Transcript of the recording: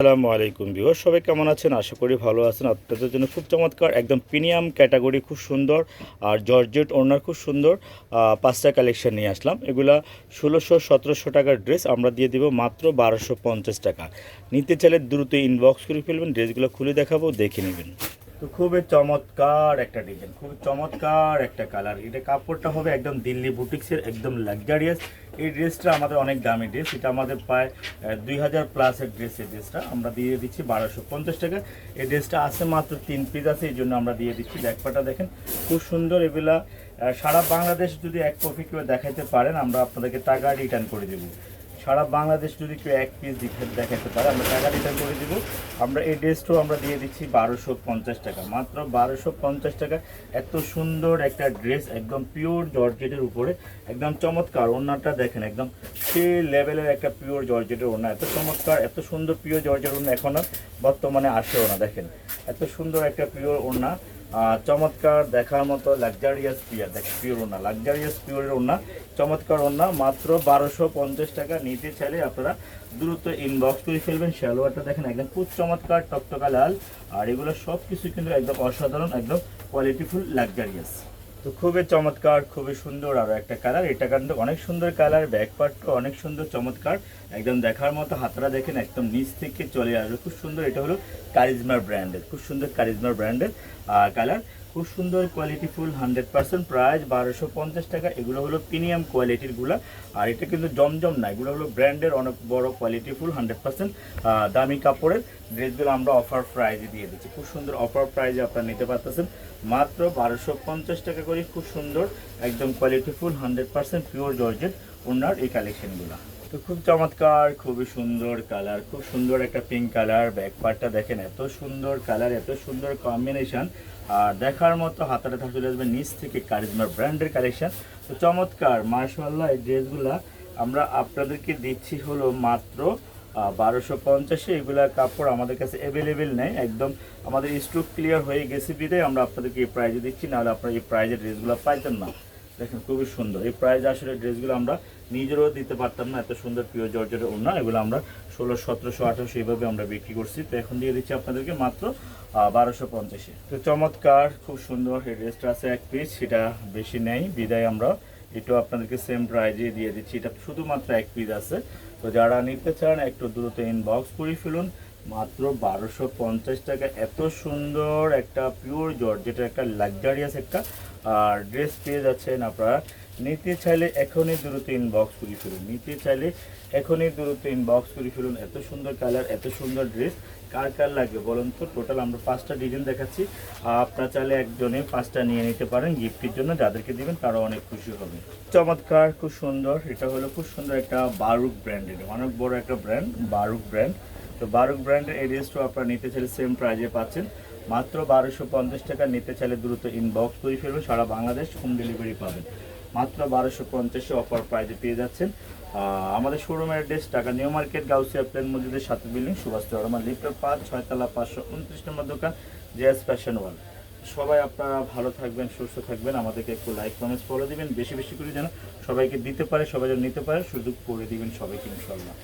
আসসালামু আলাইকুম বিহর সবাই কেমন আছেন? আশা করি ভালো আছেন। আপনাদের জন্য খুব চমৎকার, একদম প্রিমিয়াম ক্যাটাগরি, খুব সুন্দর। আর জর্জেট ওনার খুব সুন্দর পাঁচটা কালেকশন নিয়ে আসলাম। এগুলা ষোলোশো, সতেরোশো টাকার ড্রেস আমরা দিয়ে দিব মাত্র বারোশো পঞ্চাশ টাকা। নিতে চাইলে দ্রুত ইনবক্স করে ফেলবেন, ড্রেসগুলো খুলে দেখাবো, দেখে নেবেন। তো খুবই চমৎকার একটা ডিজাইন খুব চমৎকার একটা কালার এটা কাপড়টা হবে একদম দিল্লি বুটিক্সের একদম লাক্সারিয়াস এই ড্রেসটা আমাদের অনেক দামি ড্রেস এটা আমাদের প্রায় দুই হাজার প্লাসের ড্রেস এই ড্রেসটা আমরা দিয়ে দিচ্ছি বারোশো পঞ্চাশ টাকা। এই ড্রেসটা আছে মাত্র তিন পিস আছে, এই জন্য আমরা দিয়ে দিচ্ছি। ব্যাকপাটা দেখেন, খুব সুন্দর এগুলা। সারা বাংলাদেশ যদি এক কপি কেউ দেখাইতে পারেন, আমরা আপনাদেরকে টাকা রিটার্ন করে দেবো। সারা বাংলাদেশ যদি কেউ এক পিস দেখাতে পারে আমরা টাকা রিটার্ন করে দিব। আমরা এই ড্রেসটাও আমরা দিয়ে দিচ্ছি বারোশো পঞ্চাশ টাকা। মাত্র বারোশো পঞ্চাশ টাকা। এত সুন্দর একটা ড্রেস একদম পিওর জর্জেটের উপরে। একদম চমৎকার ওড়নাটা দেখেন একদম সে লেভেলের একটা পিওর জর্জেটের ওড়না। এত চমৎকার এত সুন্দর পিওর জর্জেট ওড়না এখন বর্তমানে আসেও না দেখেন। এত সুন্দর একটা পিওর আহ, চমৎকার দেখার মতো লাক্সারিয়াস পিয়ার দেখ পিওর ওনা লাক্সারিয়াস পিওরের ওনা চমৎকার ওনা মাত্র বারোশো পঞ্চাশ টাকা নিতে চাইলে আপনারা দ্রুত ইনবক্স করে ফেলবেন। শ্যালোয়ারটা দেখেন একদম খুব চমৎকার, টকটকা লাল। আর এগুলো সব কিছু কিন্তু একদম অসাধারণ, একদম কোয়ালিটিফুল লাক্সারিয়াস তো খুবই চমৎকার, খুবই সুন্দর আরও একটা কালার এটা কিন্তু অনেক সুন্দর কালার ব্যাক পার্টটা অনেক সুন্দর চমৎকার। একদম দেখার মতো হাতরা দেখেন, একদম নিচ থেকে চলে আসবে। খুব সুন্দর, এটা হলো কারিজমার ব্র্যান্ডের খুব সুন্দর কারিজমার ব্র্যান্ডের কালার খুব সুন্দর quality full hundred percent price বারোশো পঞ্চাশ টাকা। এগুলো হলো প্রিমিয়াম কোয়ালিটিরগুলা। আর এটা কিন্তু জমজম না, এগুলো হলো ব্র্যান্ডের অনেক বড় কোয়ালিটি ফুল হান্ড্রেড পার্সেন্ট দামি কাপড়ের। ড্রেসগুলো আমরা অফার প্রাইজে দিয়ে দিচ্ছি। খুব সুন্দর অফার প্রাইজে আপনারা নিতে পারতেছেন। মাত্র বারোশো পঞ্চাশ টাকা করে খুব সুন্দর, একদম quality full hundred percent pure georgette ওনার এই কালেকশনগুলো তো খুব চমৎকার, খুবই সুন্দর কালার খুব সুন্দর একটা পিঙ্ক কালার ব্যাক পার্টটা দেখেন এত সুন্দর কালার এত সুন্দর কম্বিনেশন আর দেখার মতো হাতাটা থাকতে চলে আসবে নিচ থেকে কারিজমার ব্র্যান্ডের কালেকশন তো চমৎকার মার্শাল্লাহ এই ড্রেসগুলা আমরা আপনাদেরকে দিচ্ছি হলো মাত্র বারোশো পঞ্চাশে। এগুলা কাপড় আমাদের কাছে অ্যাভেলেবেল নেই, একদম আমাদের স্টক ক্লিয়ার হয়ে গেছে বিদায়। আমরা আপনাদেরকে এই প্রাইজে দিচ্ছি, নাহলে আপনারা এই প্রাইজের ড্রেসগুলো পাইতেন না। দেখেন খুবই সুন্দর। এই প্রাইজ আসলে ড্রেসগুলো আমরা নিজেরও দিতে পারতাম না, এত সুন্দর পিওর জর্জের ওড়না, এগুলো আমরা ষোলো, সতেরোশো, আঠারোশো এইভাবে আমরা বিক্রি করছি। তো এখন দিয়ে দিচ্ছি আপনাদেরকে মাত্র বারোশো পঞ্চাশে। তো চমৎকার, খুব সুন্দর এই ড্রেসটা আছে এক পিস সেটা বেশি নেই, বিদায় আমরা এটাও আপনাদেরকে সেম প্রাইজে দিয়ে দিচ্ছি। এটা শুধুমাত্র এক পিস আছে। তো যারা নিতে চান, একটু দ্রুত ইনবক্স করে ফেলুন। মাত্র বারোশো পঞ্চাশ টাকা। এত সুন্দর একটা পিওর জর্জেটের একটা লাক্সারিয়াস একটা আর ড্রেস পেয়ে যাচ্ছেন আপনারা। নিতে চাইলে এখনই দ্রুত ইনবক্স করে ফেলুন। নিতে চাইলে এখনই দ্রুত ইনবক্স করে ফেলুন। এত সুন্দর কালার এত সুন্দর ড্রেস কার কার লাগবে বলুন তো? টোটাল আমরা পাঁচটা ডিজাইন দেখাচ্ছি। আপনারা চাইলে একজনে পাঁচটা নিয়ে নিতে পারেন গিফটের জন্য। যাদেরকে দিবেন তারা অনেক খুশি হবে। চমৎকার, খুব সুন্দর। এটা হলো খুব সুন্দর একটা বারুক ব্র্যান্ডের অনেক বড় একটা ব্র্যান্ড বারুক ব্র্যান্ড তো বারুক ব্র্যান্ডের এই ড্রেসটাও আপনারা নিতে চাইলে সেম প্রাইজে পাচ্ছেন। মাত্র বারোশো পঞ্চাশ টাকা নিতে চাইলে দ্রুত ইনবক্স করে ফেলবেন সারা বাংলাদেশ হোম ডেলিভারি পাবেন। মাত্র বারোশো পঞ্চাশে অফার প্রাইজে পেয়ে যাচ্ছেন। আমাদের শোরুমের অ্যাড্রেস টাকা নিউ মার্কেট, গাউসিয়া প্লেন মসজিদের সাথে বিল্ডিং সুভাষ চরমা লিফটের পাঁচ, ছয়তলা পাঁচশো উনত্রিশ নম্বর দোকান, জেএস ফ্যাশন ওয়াল। সবাই আপনারা ভালো থাকবেন, সুস্থ থাকবেন। আমাদেরকে একটু লাইক কমেন্টস ফলো দিবেন। বেশি বেশি করে যেন সবাইকে দিতে পারে, সবাই যেন নিতে পারে, সুযোগ করে দিবেন সবাইকে ইনশাল্লাহ